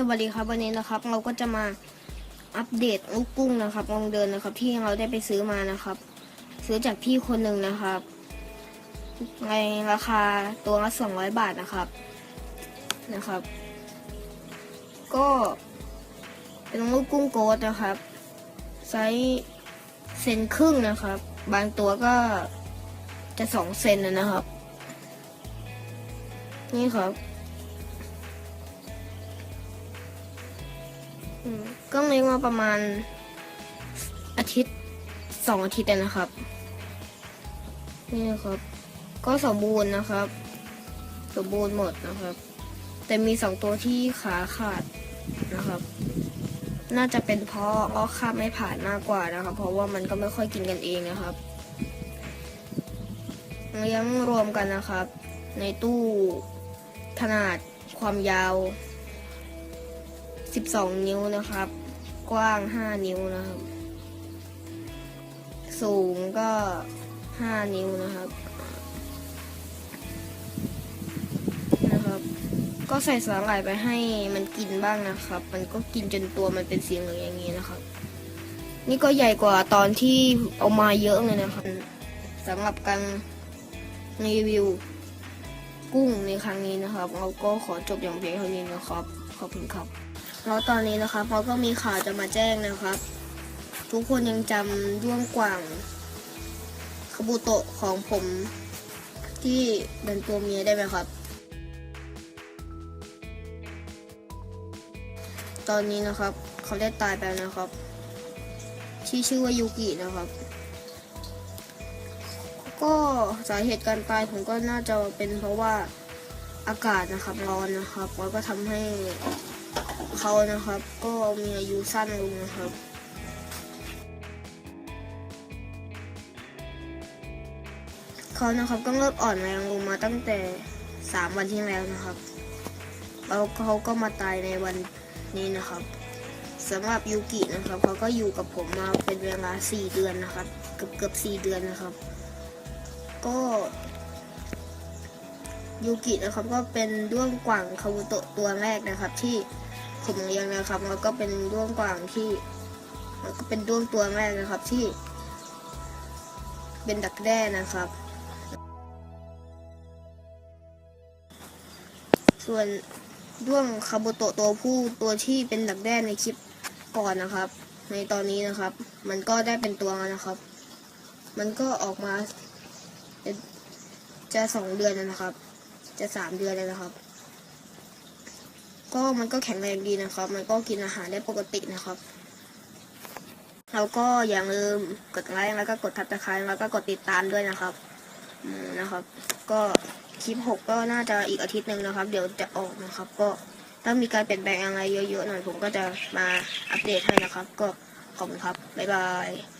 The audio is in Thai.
สวัสดีครับวันนี้นะครับ เราก็จะมาอัปเดตลูกกุ้งนะครับลองเดินนะครับ ที่เราได้ไปซื้อมานะครับ ซื้อจากพี่คนหนึ่งนะครับ ในราคาตัวละสองร้อยบาทนะครับนะครับ ก็เป็นลูกกุ้งโกดนะครับไซส์เซนครึ่งนะครับ บางตัวก็จะสองเซนนะนะครับ นี่ครับ ก็เลี้ยงมาประมาณอาทิตย์สองอาทิตย์แล้วนะครับ นี่นะครับ ก็สมบูรณ์นะครับ สมบูรณ์หมดนะครับ แต่มีสองตัวที่ขาขาดนะครับ น่าจะเป็นเพราะอ้อข้ามไม่ผ่านมากกว่านะครับ เพราะว่ามันก็ไม่ค่อยกินกันเองนะครับเลี้ยงรวมกันนะครับ ในตู้ขนาดความยาว 12 นิ้วนะครับ กว้าง 5 นิ้วนะครับ สูงก็ 5 นิ้วนะครับนะครับ ก็ใส่สาหร่ายไปให้มันกินบ้างนะครับ มันก็กินจนตัวมันเป็นสีเหลืองอย่างนี้นะครับ นี่ก็ใหญ่กว่าตอนที่เอามาเยอะเลยนะครับสำหรับการรีวิวกุ้งในครั้งนี้นะครับ เราก็ขอจบอย่างเพียงเท่านี้นะครับ ขอบคุณครับ แล้วตอนนี้นะครับเราก็มีข่าวจะมาแจ้งนะครับ ทุกคนยังจำด้วงกว่างคาบูโตะของผมที่เป็นตัวเมียได้ไหมครับ ตอนนี้นะครับเขาได้ตายไปแล้วนะครับ ที่ชื่อว่ายูกินะครับ ก็สาเหตุการตายผมก็น่าจะเป็นเพราะว่าอากาศนะครับร้อนนะครับแล้วก็ทำให้ เขานะครับ ก็มีอายุสั้นลงนะครับเขานะครับก็เริ่มอ่อนแรงลงมาตั้งแต่สามวันที่แล้วนะครับแล้วเขาก็มาตายในวันนี้นะครับสำหรับยูกินะครับเขาก็อยู่กับผมมาเป็นเวลาสี่เดือนนะครับ เกือบเกือบสี่เดือนนะครับ ก็ ยูกินะครับก็เป็นด้วงกว่างคาบุโตะตัวแรกนะครับ ที่ผมเลี้ยงนะครับแล้วก็เป็นด้วงกว่างที่แล้วก็เป็นด้วงตัวแรกนะครับที่ เป็นดักแด้นะครับ ส่วนด้วงคาบุโตะตัวผู้ตัวที่เป็นดักแด้ในคลิปก่อนนะครับ ในตอนนี้นะครับ มันก็ได้เป็นตัวแล้วนะครับ มันก็ออกมาจะสองเดือนนะครับ จะสามเดือนแล้วนะครับ ก็มันก็แข็งแรงดีนะครับ มันก็กินอาหารได้ปกตินะครับแล้วก็อย่าลืมกดไลค์แล้วก็กดทับตะไคร้แล้วก็กดติดตามด้วยนะครับนะครับ ก็คลิปหกก็น่าจะอีกอาทิตย์หนึ่งนะครับ เดี๋ยวจะออกนะครับ ก็ถ้ามีการเปลี่ยนแปลงอะไรเยอะๆหน่อยผมก็จะมาอัปเดตให้นะครับ ก็ขอบคุณครับบ๊ายบาย